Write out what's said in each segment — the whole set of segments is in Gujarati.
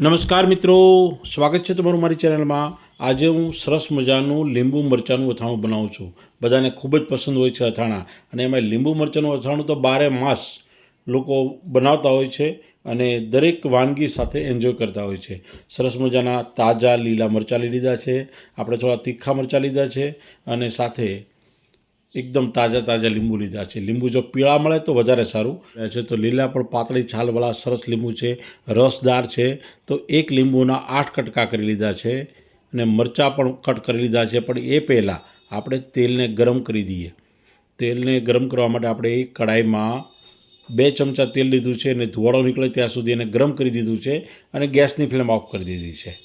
નમસ્કાર મિત્રો, સ્વાગત છે તમારું મારી ચેનલમાં. આજે હું સરસ મજાનું લીંબુ મરચાંનું અથાણું બનાવું છું. બધાને ખૂબ જ પસંદ હોય છે અથાણા. અને એમાં લીંબુ મરચાંનું અથાણું તો બારે માસ લોકો બનાવતા હોય છે અને દરેક વાનગી સાથે એન્જોય કરતા હોય છે. સરસ મજાના તાજા લીલા મરચાં લઈ લીધા છે. આપણે થોડા તીખા મરચાં લીધા છે અને સાથે એકદમ તાજા તાજા લીંબુ લીધા છે. લીંબુ જો પીળા મળે તો વધારે સારું. છે તો લીલા પણ પાતળી છાલવાળા સરસ લીંબુ છે. રસદાર છે. તો એક લીંબુના આઠ કટકા કરી લીધા છે અને મરચાં પણ કટ કરી લીધા છે. પણ એ પહેલાં આપણે તેલને ગરમ કરી દઈએ. તેલને ગરમ કરવા માટે આપણે એક કડાઈમાં બે ચમચા તેલ લીધું છે અને ધુવાળો નીકળે ત્યાં સુધી એને ગરમ કરી દીધું છે અને ગેસની ફ્લેમ ઓફ કરી દીધી છે.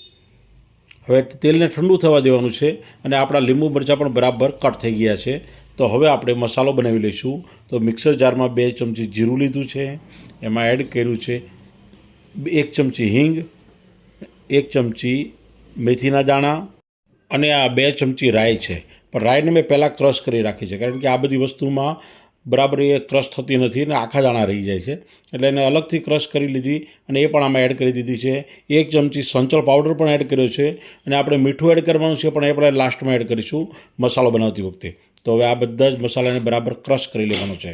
હવે તેલને ઠંડુ થવા દેવાનું છે અને આપણા લીંબુ મરચાં પણ બરાબર કટ થઈ ગયા છે. તો હવે આપણે મસાલો બનાવી લઈશું. તો મિક્સર જારમાં બે ચમચી જીરું લીધું છે. એમાં એડ કર્યું છે એક ચમચી હિંગ, એક ચમચી મેથીના દાણા અને આ બે ચમચી રાઈ છે. પણ રાઈને મેં પહેલાં ક્રશ કરી રાખી છે, કારણ કે આ બધી વસ્તુમાં બરાબર એ ક્રશ થતી નથી અને આખા દાણા રહી જાય છે. એટલે એને અલગથી ક્રશ કરી લીધી અને એ પણ આમાં એડ કરી દીધી છે. એક ચમચી સંચળ પાવડર પણ એડ કર્યો છે અને આપણે મીઠું એડ કરવાનું છે પણ એ આપણે લાસ્ટમાં એડ કરીશું મસાલો બનાવતી વખતે. તો હવે આ બધા જ મસાલાને બરાબર ક્રશ કરી લેવાનો છે.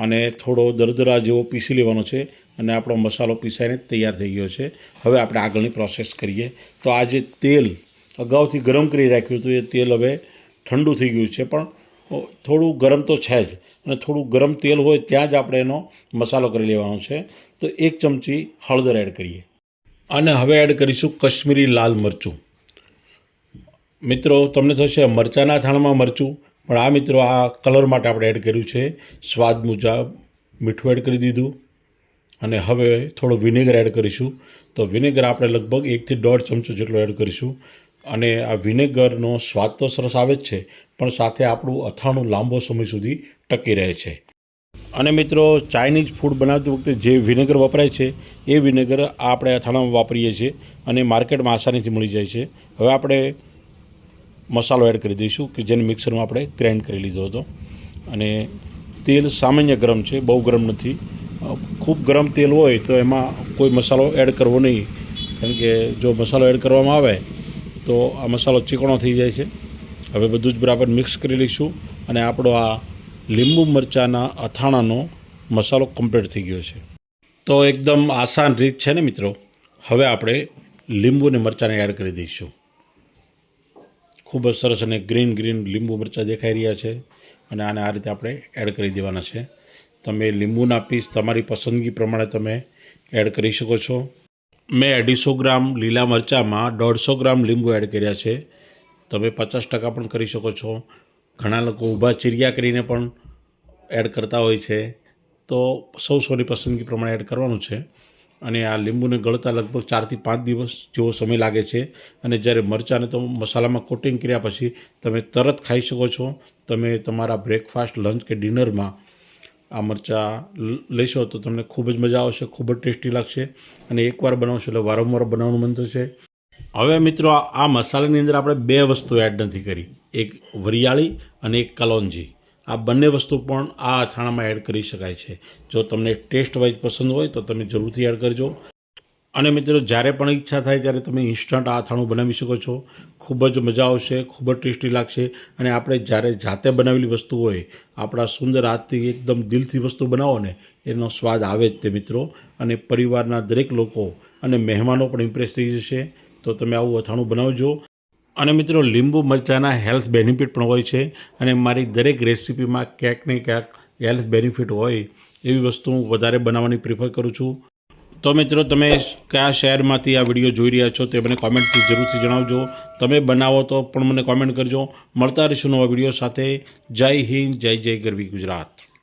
અને થોડો દરદરા જેવો પીસી લેવાનો છે અને આપણો મસાલો પીસાઈને તૈયાર થઈ ગયો છે. હવે આપણે આગળની પ્રોસેસ કરીએ. તો આ જે તેલ અગાઉથી ગરમ કરી રાખ્યું હતું એ તેલ હવે ઠંડુ થઈ ગયું છે પણ થોડું ગરમ તો છે જ, અને થોડું ગરમ તેલ હોય ત્યાં જ આપણે એનો મસાલો કરી લેવાનો છે. તો એક ચમચી હળદર એડ કરીએ. અને હવે એડ કરીશું કશ્મીરી લાલ મરચું. મિત્રો, તમને થશે મરચાંના થાણમાં મરચું, પણ આ મિત્રો આ કલર માટે આપણે એડ કર્યું છે. સ્વાદ મુજબ મીઠું એડ કરી દીધું. અને હવે થોડો વિનેગર એડ કરીશું. તો વિનેગર આપણે લગભગ એકથી દોઢ ચમચો જેટલો એડ કરીશું. અને આ વિનેગરનો સ્વાદ તો સરસ આવે જ છે પણ સાથે આપણું અથાણું લાંબો સમય સુધી ટકી રહે છે. અને મિત્રો, ચાઇનીઝ ફૂડ બનાવતી વખતે જે વિનેગર વપરાય છે, એ વિનેગર આપણે અથાણામાં વાપરીએ છીએ અને માર્કેટમાં આસાનીથી મળી જાય છે. હવે આપણે મસાલો એડ કરી દઈશું કે જેને મિક્સરમાં આપણે ગ્રાઇન્ડ કરી લીધો હતો. અને તેલ સામાન્ય ગરમ છે, બહુ ગરમ નથી. ખૂબ ગરમ તેલ હોય તો એમાં કોઈ મસાલો એડ કરવો નહીં. કારણ કે જો મસાલો એડ કરવામાં આવે, તો આ મસાલો ચીકણો થઈ જાય છે. હવે બધું જ બરાબર મિક્સ કરી લઈશું અને આપણો આ લીંબુ મરચાંના અથાણાનો મસાલો કમ્પ્લીટ થઈ ગયો છે. તો એકદમ આસાન રીત છે ને મિત્રો? હવે આપણે લીંબુ અને મરચાંને એડ કરી દઈશું. ખૂબ જ સરસ અને ગ્રીન ગ્રીન લીંબુ મરચાં દેખાઈ રહ્યા છે અને આને આ રીતે આપણે એડ કરી દેવાના છે. તમે લીંબુના પીસ તમારી પસંદગી પ્રમાણે તમે એડ કરી શકો છો. મેં અઢીસો ગ્રામ લીલા મરચાંમાં દોઢસો ગ્રામ લીંબુ એડ કર્યા છે. તમે પચાસ ટકા પણ કરી શકો છો. ઘણા લોકો ઊભા ચીરિયા કરીને પણ એડ કરતા હોય છે. તો સૌ સૌની પસંદગી પ્રમાણે એડ કરવાનું છે. અને આ લીંબુને ગળતા લગભગ ચારથી પાંચ દિવસ જેવો સમય લાગે છે. અને જ્યારે મરચાંને તો મસાલામાં કોટિંગ કર્યા પછી તમે તરત ખાઈ શકો છો. તમે તમારા બ્રેકફાસ્ટ, લંચ કે ડિનરમાં આ મરચાં લેશો તો તમને ખૂબ જ મજા આવશે, ખૂબ જ ટેસ્ટી લાગશે. અને એકવાર બનાવશો એટલે વારંવાર બનાવવાનું મન થશે. હવે મિત્રો, આ મસાલાની અંદર આપણે બે વસ્તુ એડ નથી કરી. એક વરિયાળી અને એક કલોંજી. આ બંને વસ્તુ પણ આ અથાણામાં એડ કરી શકાય છે. જો તમને ટેસ્ટ વાઇઝ પસંદ હોય, તો તમે જરૂરથી એડ કરજો. અને મિત્રો, જ્યારે પણ ઈચ્છા થાય, ત્યારે તમે ઇન્સ્ટન્ટ આ અથાણું બનાવી શકો છો. ખૂબ જ મજા આવશે, ખૂબ જ ટેસ્ટી લાગશે. અને આપણે જ્યારે જાતે બનાવેલી વસ્તુ હોય, આપણા સુંદર હાથથી એકદમ દિલથી વસ્તુ બનાવો ને, એનો સ્વાદ આવે જ તે મિત્રો. અને પરિવારના દરેક લોકો અને મહેમાનો પણ ઇમ્પ્રેસ થઈ જશે. તો તમે આવું અથાણું બનાવજો. અને મિત્રો, લીંબુ મરચાંના હેલ્થ બેનિફિટ પણ હોય છે અને મારી દરેક રેસિપીમાં ક્યાંક ને ક્યાંક હેલ્થ બેનિફિટ હોય એવી વસ્તુ હું વધારે બનાવવાની પ્રિફર કરું છું. તો મિત્રો, તમે કયા શહેરમાંથી આ વીડિયો જોઈ રહ્યા છો તે મને કોમેન્ટથી જરૂરથી જણાવજો. તમે બનાવો તો પણ મને કોમેન્ટ કરજો. મળતા રહીશું નવા વીડિયો સાથે. જય હિન્દ, જય જય ગરવી ગુજરાત.